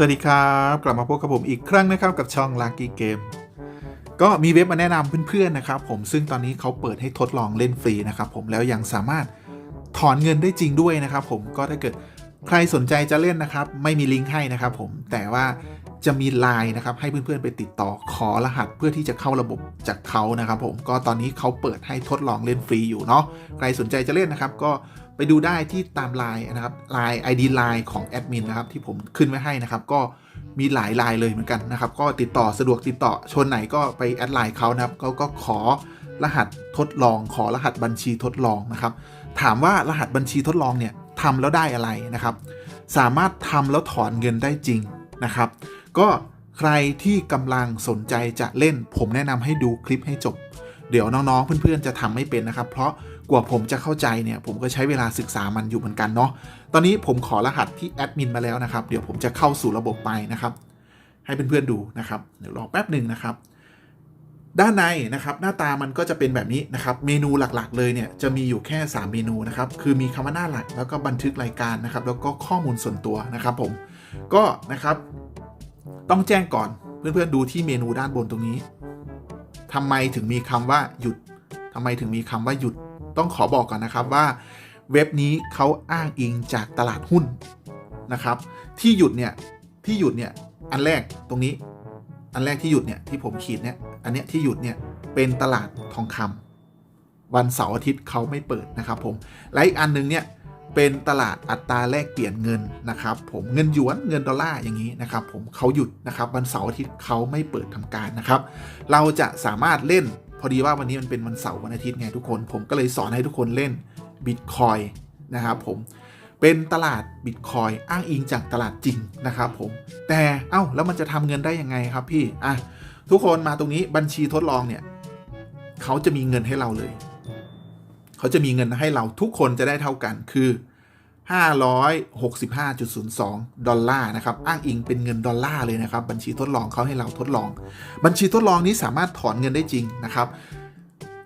สวัสดีครับ กลับมาพบกับผมอีกครั้งนะครับกับช่อง Lucky Game ก็มีเว็บมาแนะนำเพื่อนๆนะครับผมซึ่งตอนนี้เขาเปิดให้ทดลองเล่นฟรีนะครับผมแล้วยังสามารถถอนเงินได้จริงด้วยนะครับผมก็ถ้าเกิดใครสนใจจะเล่นนะครับ ไม่มีลิงก์ให้นะครับผมแต่ว่าจะมีไลน์นะครับให้เพื่อนๆไปติดต่อขอรหัสเพื่อที่จะเข้าระบบจากเขานะครับผมก็ตอนนี้เขาเปิดให้ทดลองเล่นฟรีอยู่เนาะใครสนใจจะเล่นนะครับ ก็ ไปดูได้ที่ตามไลน์นะครับไลน์ ID ไลน์ของแอดมินนะครับที่ผมขึ้นไว้ให้นะครับ ก็มีหลายไลน์เลยเหมือนกันนะครับ ก็ติดต่อสะดวกติดต่อชนไหนก็ไปแอดไลน์เขานะครับเขาก็ขอรหัสทดลอง ขอรหัสบัญชีทดลองนะครับ ถามว่ารหัสบัญชีทดลองเนี่ยทำแล้วได้อะไรนะครับ สามารถทำแล้วถอนเงินได้จริงนะครับ ก็ใครที่กำลังสนใจจะเล่น ผมแนะนำให้ดูคลิปให้จบ เดี๋ยวน้องๆเพื่อนๆจะทำไม่เป็นนะครับ เพราะ กว่าผมจะเข้าใจเนี่ยผมก็ใช้เวลาศึกษามันอยู่เหมือนกันเนาะ ตอนนี้ผมขอรหัสที่แอดมินมาแล้วนะครับ เดี๋ยวผมจะเข้าสู่ระบบไปนะครับ ให้เพื่อนๆดูนะครับ เดี๋ยวรอแป๊บหนึ่งนะครับ ด้านในนะครับหน้าตามันก็จะเป็นแบบนี้นะครับ เมนูหลักๆเลยเนี่ยจะมีอยู่แค่ 3 เมนูนะครับ คือมีคำว่าหน้าหลัก แล้วก็บันทึกรายการนะครับ แล้วก็ข้อมูลส่วนตัวนะครับ ผม ก็นะครับ ต้องแจ้งก่อนเพื่อนๆดูที่เมนูด้านบนตรงนี้ทำไมถึงมีคำว่าหยุดทำไมถึงมีคำว่าหยุด ต้องขอบอกก่อนนะครับว่าเว็บนี้เขาอ้างอิงจากตลาดหุ้นนะครับ ที่หยุดเนี่ยที่หยุดเนี่ยอันแรกตรงนี้ อันแรกที่หยุดเนี่ยที่ผมขีดเนี่ยอันเนี้ยที่หยุดเนี่ยเป็นตลาดทองคำวันเสาร์อาทิตย์เขาไม่เปิดนะครับผมและอีกอันหนึงเนี่ยเป็นตลาดอัตราแลกเปลี่ยนเงินนะครับ ผมเงินหยวนเงินดอลลาร์อย่างนี้นะครับ ผมเขาหยุดนะครับวันเสาร์อาทิตย์เขาไม่เปิดทำการนะครับ เราจะสามารถเล่น พอดีว่าวันนี้มันเป็นวันเสาร์วันอาทิตย์ไงทุกคน ผมก็เลยสอนให้ทุกคนเล่นบิตคอยนะครับผมเป็นตลาดบิตคอยอ้างอิงจากตลาดจริงนะครับผม แต่เอ้าแล้วมันจะทำเงินได้ยังไงครับพี่อะทุกคนมาตรงนี้บัญชีทดลองเนี่ยเขาจะมีเงินให้เราเลย เขาจะมีเงินให้เราทุกคนจะได้เท่ากัน คือ 565.02 ดอลลาร์นะครับ อ้างอิงเป็นเงินดอลลาร์เลยนะครับ บัญชีทดลองเขาให้เราทดลอง บัญชีทดลองนี้สามารถถอนเงินได้จริงนะครับ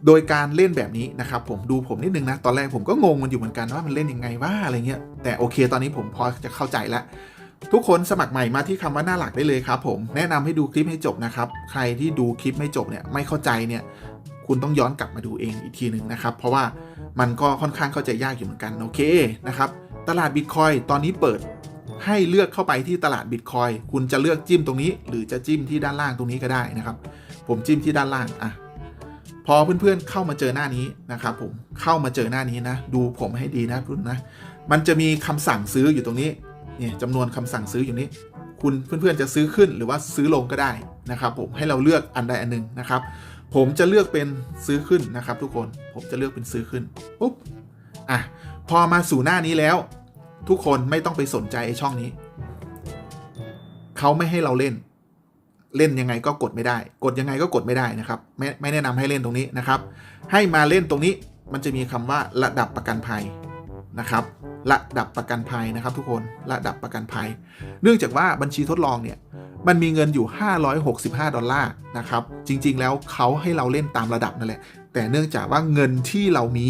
โดยการเล่นแบบนี้นะครับ ผมดูผมนิดนึงนะ ตอนแรกผมก็งงมันอยู่เหมือนกันว่ามันเล่นยังไงว่าอะไรเงี้ย แต่โอเค ตอนนี้ผมพอจะเข้าใจแล้วทุกคนสมัครใหม่มาที่คำว่าหน้าหลักได้เลยครับผม แนะนำให้ดูคลิปให้จบนะครับ ใครที่ดูคลิปไม่จบเนี่ยไม่เข้าใจเนี่ยคุณต้องย้อนกลับมาดูเองอีกทีหนึ่งนะครับ เพราะว่ามันก็ค่อนข้างเข้าใจยากอยู่เหมือนกันโอเคนะครับ ตลาดบิตคอยตอนนี้เปิดให้เลือกเข้าไปที่ตลาดบิตคอยคุณจะเลือกจิ้มตรงนี้ หรือจะจิ้มที่ด้านล่างตรงนี้ก็ได้นะครับ ผมจิ้มที่ด้านล่างอะพอเพื่อนๆเข้ามาเจอหน้านี้นะครับผมเข้ามาเจอหน้านี้นะ ดูผมให้ดีนะรุ่นนะ มันจะมีคำสั่งซื้ออยู่ตรงนี้เนี่ยจำนวนคำสั่งซื้ออยู่นี้ คุณเพื่อนๆจะซื้อขึ้นหรือว่าซื้อลงก็ได้นะครับผมให้เราเลือกอันใดอันหนึ่งนะครับ ผมจะเลือกเป็นซื้อขึ้นนะครับ ทุกคนผมจะเลือกเป็นซื้อขึ้นปุ๊บอะ พอมาสู่หน้านี้แล้ว ทุกคนไม่ต้องไปสนใจไอ้ช่องนี้ เขาไม่ให้เราเล่น เล่นยังไงก็กดไม่ได้ กดยังไงก็กดไม่ได้นะครับ ไม่ไม่แนะนำให้เล่นตรงนี้นะครับ ให้มาเล่นตรงนี้มันจะมีคำว่าระดับประกันภัยนะครับระดับประกันภัยนะครับทุกคนระดับประกันภัย เนื่องจากว่าบัญชีทดลองเนี่ยมันมีเงินอยู่ 565 ดอลลาร์นะครับ จริงๆ แล้วเขาให้เราเล่นตามระดับนั่นแหละ แต่เนื่องจากว่าเงินที่เรามี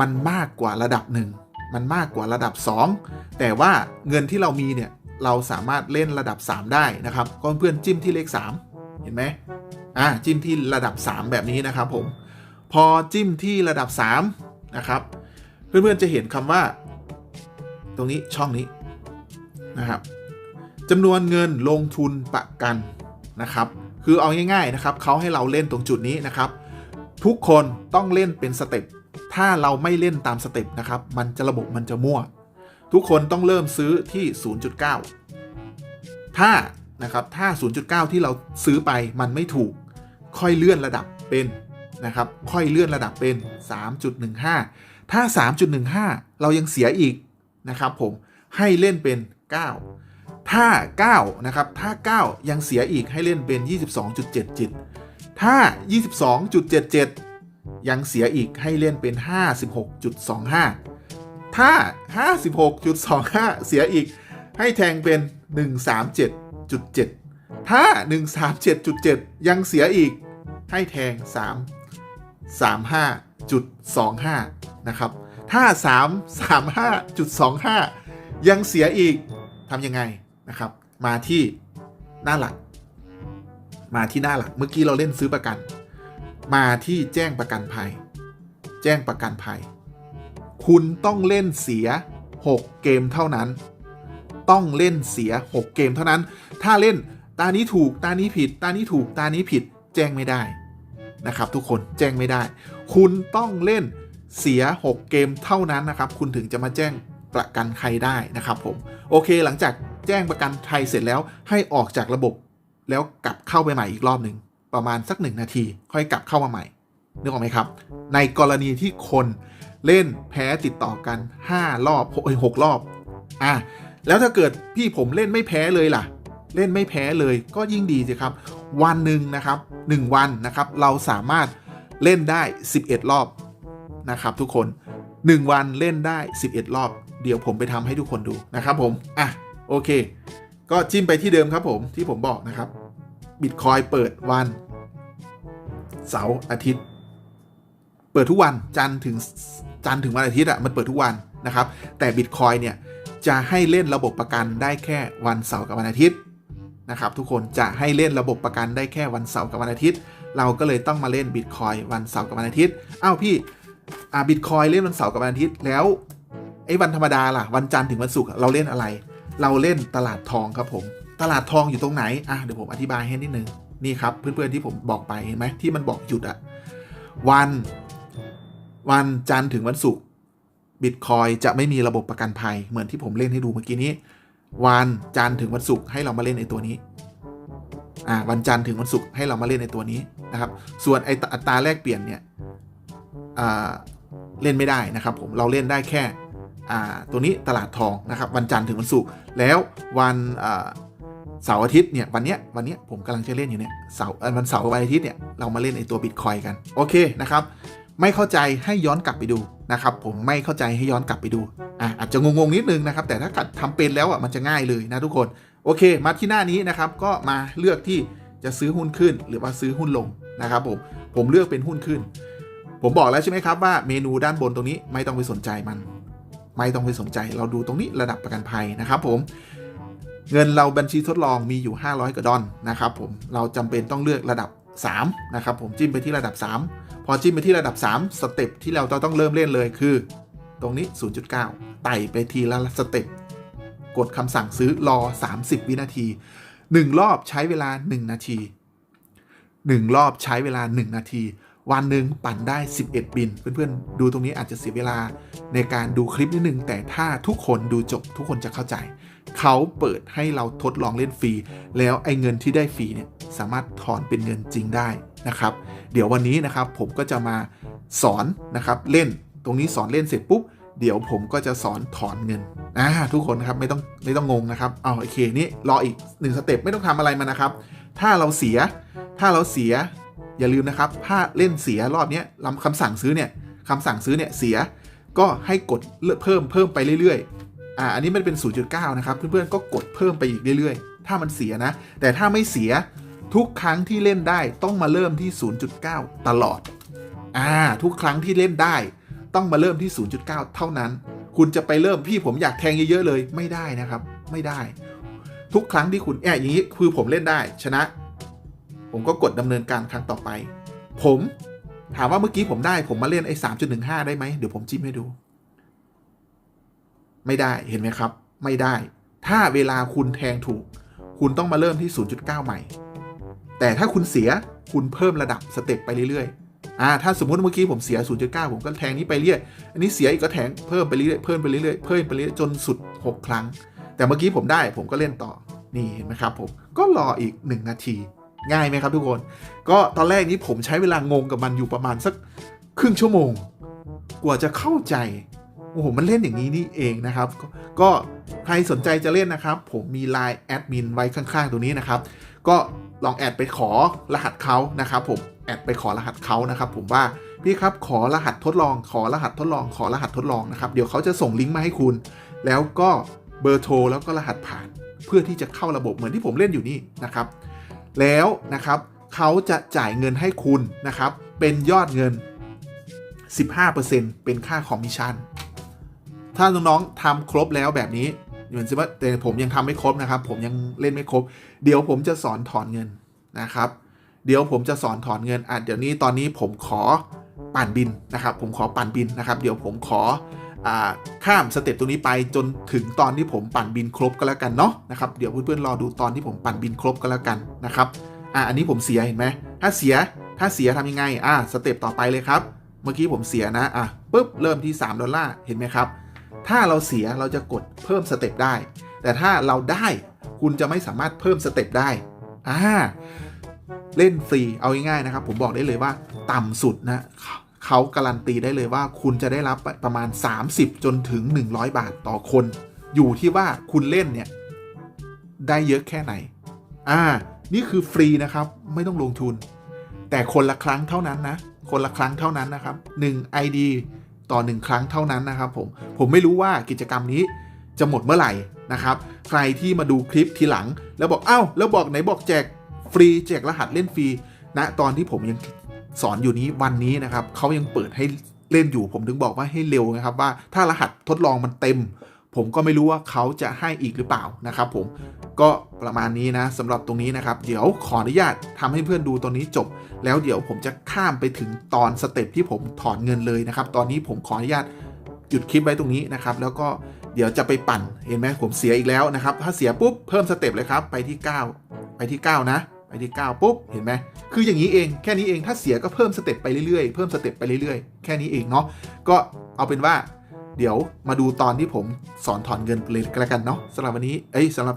มันมากกว่าระดับหนึ่งมันมากกว่าระดับ 2 แต่ว่าเงินที่เรามีเนี่ยเราสามารถเล่นระดับ 3 ได้นะครับก็เพื่อนจิ้มที่เลข 3 เห็นไหมอ่าจิ้มที่ระดับ 3 แบบนี้นะครับผมพอจิ้มที่ระดับ3นะครับเพื่อนๆจะเห็นคำว่า ตรงนี้ช่องนี้นะครับจำนวนเงินลงทุนประกันนะครับ คือเอาง่ายๆนะครับเขาให้เราเล่นตรงจุดนี้นะครับ ทุกคนต้องเล่นเป็นสเต็ป ถ้าเราไม่เล่นตามสเต็ปนะครับ มันจะระบบมันจะมั่ว ทุกคนต้องเริ่มซื้อที่ 0.9 ถ้านะครับ ถ้า 0.9 ที่เราซื้อไปมันไม่ถูก ค่อยเลื่อนระดับเป็นนะครับ ค่อยเลื่อนระดับเป็น 3.15 ถ้า 3.15 เรายังเสียอีกนะครับผม ให้เล่นเป็น 9 ถ้า 9 นะครับ ถ้า 9 ยังเสียอีกให้เล่นเป็น 22.77 ถ้า 22.77 ยังเสียอีกให้เล่นเป็น 56.25 ถ้า 56.25 เสียอีกให้แทงเป็น 137.7 ถ้า 137.7 ยังเสียอีกให้แทง 3 35.25 นะครับ ถ้า 3 35.25 ยังเสียอีกทำยังไงนะครับ มาที่หน้าหลัก มาที่หน้าหลัก เมื่อกี้เราเล่นซื้อประกัน มาที่แจ้งประกันภัย แจ้งประกันภัย คุณต้องเล่นเสีย 6 เกมเท่านั้น ต้องเล่นเสีย 6 เกมเท่านั้น ถ้าเล่นตานี้ถูกตานี้ผิด ตานี้ถูกตานี้ผิด แจ้งไม่ได้นะครับ ทุกคนแจ้งไม่ได้ คุณต้องเล่นเสีย 6 เกมเท่านั้นนะครับ คุณถึงจะมาแจ้งประกันใครได้นะครับผมโอเคหลังจากแจ้งประกันไทยเสร็จแล้วให้ออกจากระบบแล้วกลับเข้าไปใหม่อีกรอบหนึ่ง ประมาณสักหนึ่งนาที ค่อยกลับเข้ามาใหม่นึกออกไหมครับ ในกรณีที่คนเล่นแพ้ติดต่อกัน 5 รอบเอ้ยหกรอบอะแล้วถ้าเกิดพี่ผมเล่นไม่แพ้เลยล่ะ เล่นไม่แพ้เลยก็ยิ่งดีสิครับ วันหนึ่งนะครับ 1 วันนะครับ เราสามารถเล่นได้ 11 รอบนะครับ ทุกคน 1 วันเล่นได้ 11 รอบ เดี๋ยวผมไปทำให้ทุกคนดูนะครับผมอะโอเค ก็จิ้มไปที่เดิมครับผมที่ผมบอกนะครับ บิตคอยเปิดวัน เสาร์อาทิตย์ เปิดทุกวันจันทร์ถึงจันทร์ถึงวันอาทิตย์อะมันเปิดทุกวันนะครับ แต่บิตคอยเนี่ยจะให้เล่นระบบประกันได้แค่วันเสาร์กับวันอาทิตย์นะครับทุกคนจะให้เล่นระบบประกันได้แค่วันเสาร์กับวันอาทิตย์ เราก็เลยต้องมาเล่นบิตคอยวันเสาร์กับวันอาทิตย์อ้าวพี่อ่าบิตคอยเล่นวันเสาร์กับวันอาทิตย์แล้วไอ้วันธรรมดาล่ะวันจันทร์ถึงวันศุกร์เราเล่นอะไร เราเล่นตลาดทองครับผม ตลาดทองอยู่ตรงไหน อะเดี๋ยวผมอธิบายให้นิดนึง นี่ครับเพื่อนๆที่ผมบอกไปเห็นไหมที่มันบอกหยุดอะวัน วันจันทร์ถึงวันศุกร์บิตคอยจะไม่มีระบบประกันภัย เหมือนที่ผมเล่นให้ดูเมื่อกี้นี้ วันจันทร์ถึงวันศุกร์ให้เรามาเล่นในตัวนี้อ่าวันจันทร์ถึงวันศุกร์ให้เรามาเล่นในตัวนี้นะครับ ส่วนไออัตราแลกเปลี่ยนเนี่ยอ่าเล่นไม่ได้นะครับ ผมเราเล่นได้แค่อ่าตัวนี้ตลาดทองนะครับ วันจันทร์ถึงวันศุกร์แล้ววันอ่า เสาร์อาทิตย์เนี่ยวันเนี้ยวันเนี้ยผมกำลังจะเล่นอยู่เนี่ยเสาร์เออวันเสาร์กับวันอาทิตย์เนี่ยเรามาเล่นไอตัวบิตคอยกันโอเคนะครับไม่เข้าใจให้ย้อนกลับไปดูนะครับผมไม่เข้าใจให้ย้อนกลับไปดูอะอาจจะงงๆนิดนึงนะครับแต่ถ้ากัดทำเป็นแล้วอะมันจะง่ายเลยนะทุกคนโอเค มาที่หน้านี้นะครับก็มาเลือกที่จะซื้อหุ้นขึ้นหรือว่าซื้อหุ้นลงนะครับผมผมเลือกเป็นหุ้นขึ้น ผมบอกแล้วใช่ไหมครับว่าเมนูด้านบนตรงนี้ไม่ต้องไปสนใจมัน ไม่ต้องไปสนใจเราดูตรงนี้ระดับประกันภัยนะครับผม เงินเราบัญชีทดลองมีอยู่ 500กว่าดอลนะครับผมเราจำเป็นต้องเลือกระดับ 3 นะครับผมจิ้มไปที่ระดับ 3 พอจิ้มไปที่ระดับ 3 สเต็ปที่เราต้องเริ่มเล่นเลยคือ ตรงนี้ 0.9 ไต่ไปทีละสเต็ปกดคำสั่งซื้อรอ 30 วินาที 1 รอบใช้เวลา 1 นาที 1 รอบใช้เวลา 1 นาที วันหนึ่งปั่นได้ 11 บิน เพื่อนๆ ดูตรงนี้อาจจะเสียเวลาในการดูคลิปนิดนึง แต่ถ้าทุกคนดูจบทุกคนจะเข้าใจ เขาเปิดให้เราทดลองเล่นฟรี แล้วไอ้เงินที่ได้ฟรีเนี่ยสามารถถอนเป็นเงินจริงได้นะครับ เดี๋ยววันนี้นะครับผมก็จะมาสอนนะครับเล่นตรงนี้สอนเล่นเสร็จปุ๊บเดี๋ยวผมก็จะสอนถอนเงินอ่าทุกคนนะครับไม่ต้องไม่ต้องงงนะครับเอาโอเคนี่รออีกหนึ่งสเต็ปไม่ต้องทำอะไรมานะครับ ถ้าเราเสีย ถ้าเราเสียอย่าลืมนะครับ ถ้าเล่นเสียรอบนี้ลำคำสั่งซื้อเนี่ยคำสั่งซื้อเนี่ยเสียก็ให้กดเพิ่มเพิ่มไปเรื่อย อ่าอันนี้มันเป็น 0.9 นะครับ เพื่อนๆก็กดเพิ่มไปอีกเรื่อยๆ ถ้ามันเสียนะ แต่ถ้าไม่เสียทุกครั้งที่เล่นได้ต้องมาเริ่มที่ 0.9 ตลอดอ่าทุกครั้งที่เล่นได้ ต้องมาเริ่มที่ 0.9 เท่านั้น คุณจะไปเริ่มพี่ผมอยากแทงเยอะๆเลยไม่ได้นะครับ ไม่ได้ ทุกครั้งที่คุณแอบอย่างนี้คือผมเล่นได้ ชนะ ผมก็กดดำเนินการครั้งต่อไป ผมถามว่าเมื่อกี้ผมได้ผมมาเล่นไอ้3.15 ได้ไหมเดี๋ยวผมจิ้มให้ดู ไม่ได้เห็นไหมครับ ไม่ได้ ถ้าเวลาคุณแทงถูก คุณต้องมาเริ่มที่ 0.9 ใหม่ แต่ถ้าคุณเสียคุณเพิ่มระดับสเต็ปไปเรื่อยๆอ่าถ้าสมมติเมื่อกี้ผมเสีย 0.9 ผมก็แทงนี้ไปเรื่อย อันนี้เสียอีกก็แทงเพิ่มไปเรื่อยเพิ่มไปเรื่อยเพิ่มไปเรื่อยจนสุด 6 ครั้ง แต่เมื่อกี้ผมได้ผมก็เล่นต่อนี่เห็นไหมครับผมก็รออีก 1 นาที ง่ายไหมครับทุกคน ก็ตอนแรกนี้ผมใช้เวลางงกับมันอยู่ประมาณสักครึ่งชั่วโมง กว่าจะเข้าใจ โอ้โห มันเล่นอย่างนี้นี่เองนะครับ ก็ใครสนใจจะเล่นนะครับ ผมมี Line แอดมินไว้ข้างๆ ตรงนี้นะครับ ก็ลองแอดไปขอรหัสเขานะครับผม แอดไปขอรหัสเขานะครับ ผมว่าพี่ครับขอรหัสทดลอง ขอรหัสทดลอง ขอรหัสทดลองนะครับ เดี๋ยวเขาจะส่งลิงก์มาให้คุณ แล้วก็เบอร์โทรแล้วก็รหัสผ่าน เพื่อที่จะเข้าระบบเหมือนที่ผมเล่นอยู่นี่นะครับ แล้วนะครับเขาจะจ่ายเงินให้คุณนะครับ เป็นยอดเงิน 15%เป็นค่าคอมมิชชั่น ถ้าน้องๆทำครบแล้วแบบนี้เหมือนว่าแต่ผมยังทำไม่ครบนะครับ ผมยังเล่นไม่ครบ เดี๋ยวผมจะสอนถอนเงินนะครับ เดี๋ยวผมจะสอนถอนเงินอะเดี๋ยวนี้ตอนนี้ผมขอปั่นบินนะครับ ผมขอปั่นบินนะครับ เดี๋ยวผมขออข้ามสเต็ปตรงนี้ไปจนถึงตอนที่ผมปั่นบินครบก็แล้วกันเนาะนะครับเดี๋ยวเพื่อนๆรอดูตอนที่ผมปั่นบินครบก็แล้วกันนะครับอะอันนี้ผมเสียเห็นไหมถ้าเสียถ้าเสียทำยังไงอะสเต็ปต่อไปเลยครับ เมื่อกี้ผมเสียนะอะปุ๊บเริ่มที่ 3 ดอลลาร์เห็นไหมครับ ถ้าเราเสียเราจะกดเพิ่มสเต็ปได้ แต่ถ้าเราได้คุณจะไม่สามารถเพิ่มสเต็ปได้อ่าเล่นฟรีเอาง่ายๆนะครับ ผมบอกได้เลยว่าต่ำสุดนะเขาการันตีได้เลยว่าคุณจะได้รับประมาณ 30 จนถึง 100 บาทต่อคน อยู่ที่ว่าคุณเล่นเนี่ย ได้เยอะแค่ไหน อ่า นี่คือฟรีนะครับ ไม่ต้องลงทุน แต่คนละครั้งเท่านั้นนะ คนละครั้งเท่านั้นนะครับ 1 ID ต่อ 1 ครั้งเท่านั้นนะครับผมผมไม่รู้ว่ากิจกรรมนี้จะหมดเมื่อไหร่นะครับ ใครที่มาดูคลิปทีหลัง แล้วบอกอ้าวแล้วบอกไหนบอกแจกฟรีแจกรหัสเล่นฟรีณนะตอนที่ผมยังสอนอยู่นี้วันนี้นะครับเขายังเปิดให้เล่นอยู่ผมถึงบอกว่าให้เร็วนะครับว่าถ้ารหัสทดลองมันเต็ม ผมก็ไม่รู้ว่าเขาจะให้อีกหรือเปล่านะครับผมก็ประมาณนี้นะสำหรับตรงนี้นะครับ เดี๋ยวขออนุญาตทำให้เพื่อนดูตรงนี้จบ แล้วเดี๋ยวผมจะข้ามไปถึงตอนสเต็ปที่ผมถอนเงินเลยนะครับ ตอนนี้ผมขออนุญาตหยุดคลิปไว้ตรงนี้นะครับ แล้วก็เดี๋ยวจะไปปั่นเห็นไหมผมเสียอีกแล้วนะครับ ถ้าเสียปุ๊บเพิ่มสเต็ปเลยครับไปที่ 9 ไปที่ 9 นะไปที่ 9 ปุ๊บ เห็นไหม คืออย่างนี้เอง แค่นี้เอง ถ้าเสียก็เพิ่มสเต็ปไปเรื่อยๆ เพิ่มสเต็ปไปเรื่อยๆ แค่นี้เองเนาะ ก็เอาเป็นว่า เดี๋ยวมาดูตอนที่ผมสอนถอนเงินเลยก็แล้วกันเนาะสำหรับวันนี้เอ้ยสำหรับ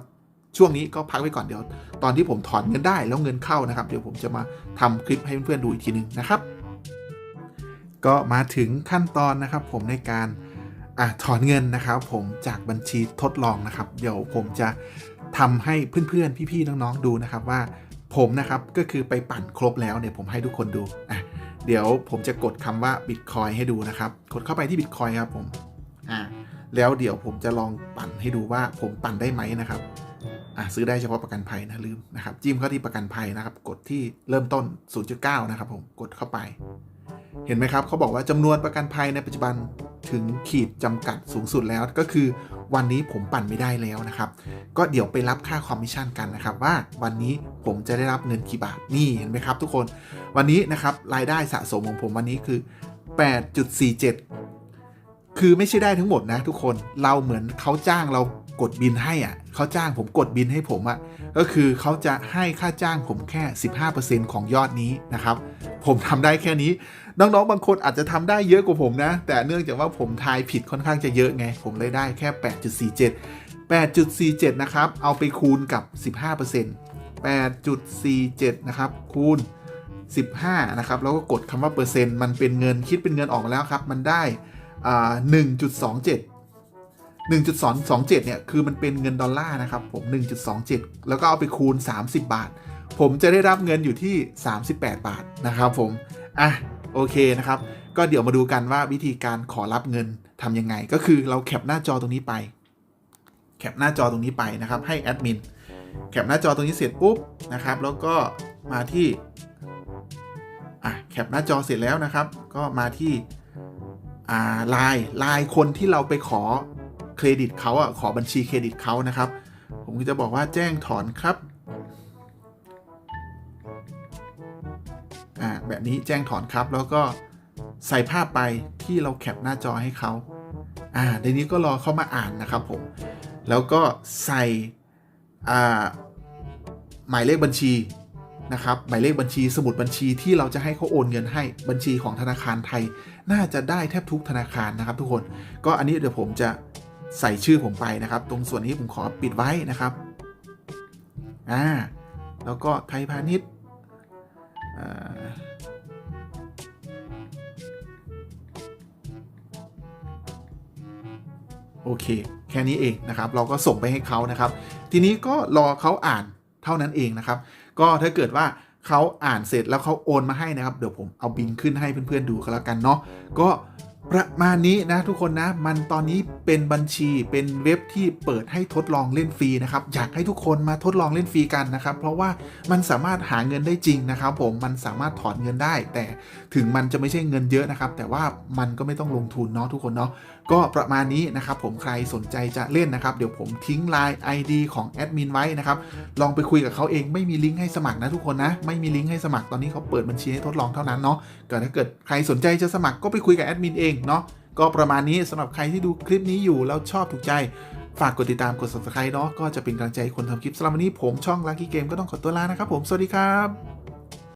ช่วงนี้ก็พักไว้ก่อนเดี๋ยว ตอนที่ผมถอนเงินได้แล้วเงินเข้านะครับ เดี๋ยวผมจะมาทำคลิปให้เพื่อนๆดูอีกทีหนึ่งนะครับ ก็มาถึงขั้นตอนนะครับผมในการอะถอนเงินนะครับ ผมจากบัญชีทดลองนะครับ เดี๋ยวผมจะทำให้เพื่อนๆ พี่ๆน้องๆดูนะครับว่าผมนะครับก็คือไปปั่นครบแล้วเนี่ยผมให้ทุกคนดูอะเดี๋ยวผมจะกดคำว่า Bitcoin ให้ดูนะครับ กดเข้าไปที่ Bitcoin ครับผม อ่าแล้วเดี๋ยวผมจะลองปั่นให้ดูว่าผมปั่นได้ไหมนะครับอะซื้อได้เฉพาะประกันภัยนะลืมนะครับจิ้มเข้าที่ประกันภัยนะครับ กดที่เริ่มต้น 0.9 นะครับผมกดเข้าไป เห็นไหมครับเขาบอกว่าจำนวนประกันภัยในปัจจุบันถึงขีดจำกัดสูงสุดแล้วก็คือวันนี้ผมปั่นไม่ได้แล้วนะครับ ก็เดี๋ยวไปรับค่าคอมมิชชั่นกันนะครับว่าวันนี้ผมจะได้รับเงินกี่บาทนี่เห็นไหมครับ ทุกคนวันนี้นะครับรายได้สะสมของผมวันนี้คือ 8.47 คือไม่ใช่ได้ทั้งหมดนะ ทุกคนเราเหมือนเขาจ้างเรากดบินให้อะเขาจ้างผมกดบินให้ผมอะก็คือเขาจะให้ค่าจ้างผมแค่ 15%ของยอดนี้นะครับ ผมทำได้แค่นี้ น้องๆ บางคนอาจจะทำได้เยอะกว่าผมนะ แต่เนื่องจากว่าผมทายผิดค่อนข้างจะเยอะไง ผมเลยได้แค่ 8.47 8.47 นะครับ เอาไปคูณกับ 15% 8.47 นะครับ คูณ 15 นะครับ แล้วก็กดคำว่าเปอร์เซ็นต์มันเป็นเงินคิดเป็นเงินออกมาแล้วครับ มันได้ อ่า1.27 1.227เนี่ยคือมันเป็นเงินดอลลาร์นะครับผม 1.27 แล้วก็เอาไปคูณ 30 บาท ผมจะได้รับเงินอยู่ที่ 38 บาทนะครับผม อะโอเคนะครับ ก็เดี๋ยวมาดูกันว่าวิธีการขอรับเงินทำยังไง ก็คือเราแคปหน้าจอตรงนี้ไป แคปหน้าจอตรงนี้ไปนะครับ ให้แอดมินแคปหน้าจอตรงนี้เสร็จปุ๊บนะครับ แล้วก็มาที่อะแคปหน้าจอเสร็จแล้วนะครับ ก็มาที่ อ่าไลน์ไลน์คนที่เราไปขอเครดิตเขาอะขอบัญชีเครดิตเขานะครับ ผมก็จะบอกว่าแจ้งถอนครับอ่าแบบนี้แจ้งถอนครับแล้วก็ใส่ภาพไปที่เราแคปหน้าจอให้เขาอ่าในนี้ก็รอเข้ามาอ่านนะครับผม แล้วก็ใส่อ่าหมายเลขบัญชี นะครับหมายเลขบัญชีสมุดบัญชีที่เราจะให้เขาโอนเงินให้บัญชีของธนาคารไทย น่าจะได้แทบทุกธนาคารนะครับ ทุกคนก็อันนี้เดี๋ยวผมจะใส่ชื่อผมไปนะครับ ตรงส่วนนี้ผมขอปิดไว้นะครับอ่าแล้วก็ไทยพาณิชย์โอเค แค่นี้เองนะครับ เราก็ส่งไปให้เขานะครับ ทีนี้ก็รอเขาอ่านเท่านั้นเองนะครับ ก็ถ้าเกิดว่าเขาอ่านเสร็จแล้วเขาโอนมาให้นะครับ เดี๋ยวผมเอาบินขึ้นให้เพื่อนๆดูกันแล้วกันเนาะก็ ประมาณนี้นะทุกคนนะ มันตอนนี้เป็นบัญชีเป็นเว็บที่เปิดให้ทดลองเล่นฟรีนะครับ อยากให้ทุกคนมาทดลองเล่นฟรีกันนะครับ เพราะว่ามันสามารถหาเงินได้จริงนะครับ ผมมันสามารถถอนเงินได้ แต่ถึงมันจะไม่ใช่เงินเยอะนะครับ แต่ว่ามันก็ไม่ต้องลงทุนเนาะทุกคนเนาะก็ประมาณนี้นะครับ ผมใครสนใจจะเล่นนะครับ เดี๋ยวผมทิ้งไลน์ ID ของแอดมินไว้นะครับลองไปคุยกับเขาเองไม่มีลิงก์ให้สมัครนะทุกคนนะไม่มีลิงก์ให้สมัครตอนนี้เขาเปิดบัญชีให้ทดลองเท่านั้นเนาะก็ถ้าเกิดใครสนใจจะสมัครก็ไปคุยกับแอดมินเองเนาะก็ประมาณนี้สำหรับใครที่ดูคลิปนี้อยู่แล้วชอบถูกใจฝากกดติดตามกด subscribe เนาะก็จะเป็นกำลังใจคนทำคลิปสำหรับวันนี้ผมช่องลักกี้เกมก็ต้องขอตัวลานะครับผม สวัสดีครับ